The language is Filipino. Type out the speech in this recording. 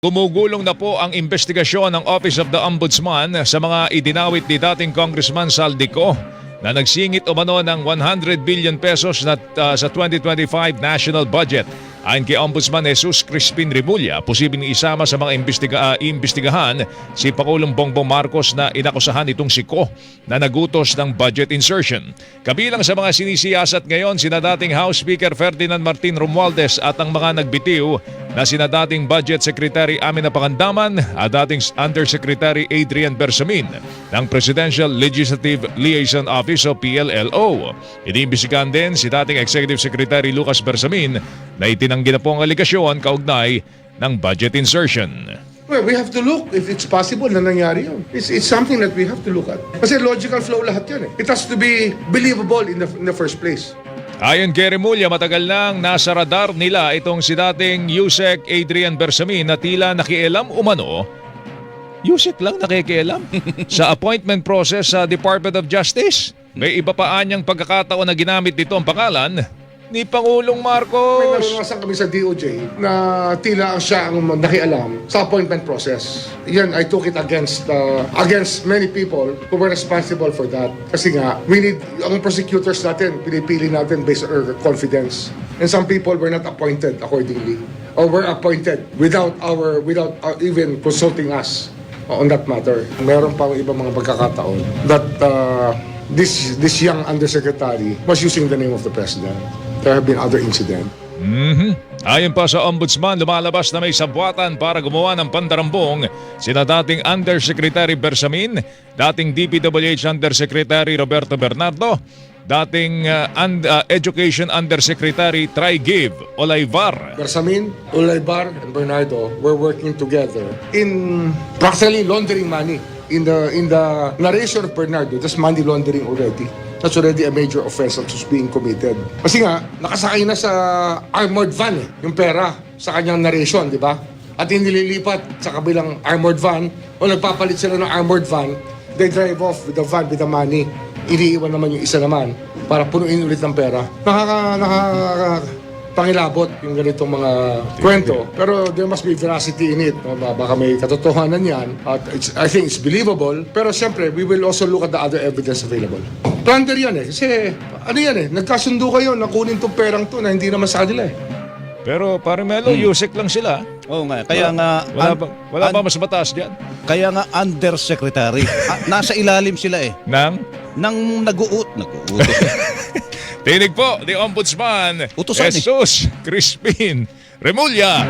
Gumugulong na po ang investigasyon ng Office of the Ombudsman sa mga idinawit ni dating Congressman Saldico na nagsingit umano ng 100 billion pesos na, uh, sa 2025 national budget. Ayon kay Ombudsman Jesus Crispin Rimulya, posibleng isama sa mga imbestiga, uh, imbestigahan si Pangulong Bongbong Marcos na inakusahan itong si Ko na nagutos ng budget insertion. Kabilang sa mga sinisiyasat ngayon sina dating House Speaker Ferdinand Martin Romualdez at ang mga nagbitiw na sina dating Budget Secretary Amina Pangandaman at dating Undersecretary Adrian Bersamin ng Presidential Legislative Liaison Office o PLLO. Iniimbisigan din si dating Executive Secretary Lucas Bersamin na itinanggi na po ang aligasyon kaugnay ng budget insertion. Well, we have to look if it's possible na nangyari yun. It's, it's something that we have to look at. Kasi logical flow lahat yun eh. It has to be believable in the, in the first place. Ayon kay Remulla, matagal nang nasa radar nila itong si dating Yusek Adrian Bersamin na tila nakialam umano. Yusek lang nakikialam? Sa appointment process sa Department of Justice. May iba pa anyang pagkakataon na ginamit dito ang pangalan ni Pangulong May Marcos. naranasan kami sa DOJ na tila ang siya ang nakialam sa appointment process. Yan, I took it against uh, against many people who were responsible for that. Kasi nga, we need, ang prosecutors natin, pinipili natin based on our confidence. And some people were not appointed accordingly. Or were appointed without our, without uh, even consulting us on that matter. Meron pa ibang mga pagkakataon that uh, this this young undersecretary was using the name of the president. There have been other incidents. Mhm. Ayon pa sa ombudsman, lumalabas na may sabwatan para gumawa ng pandarambong sina dating Undersecretary Bersamin, dating DPWH Undersecretary Roberto Bernardo, dating uh, und- uh, Education Undersecretary Trigiv Olayvar. Bersamin, Ulaybar, and Bernardo were working together in practically laundering money. In the in the narration of Bernardo, that's money laundering already. That's already a major offense that was being committed. Kasi nga, nakasakay na sa armored van eh, yung pera sa kanyang narration, di ba? At inililipat sa kabilang armored van o nagpapalit sila ng armored van, they drive off with the van with the money. Iniiwan naman yung isa naman para punuin ulit ng pera. Nakaka, nakaka, pangilabot yung ganitong mga kwento. Pero there must be veracity in it. No? Ba- Baka may katotohanan yan. At it's, I think it's believable. Pero siyempre, we will also look at the other evidence available. Plunder yan eh. Kasi ano yan eh, nagkasundo kayo na kunin tong perang to na hindi naman sa kanila eh. Pero pare Melo, Yusek lang sila. Oo nga, kaya nga Wala ba, wala ba mas mataas dyan? kaya nga undersecretary. Ah, nasa ilalim sila eh. Nang Nang nag-uut, nag-uutos. tinig po ni Ombudsman Utusan eh. Jesus Crispin Remulla.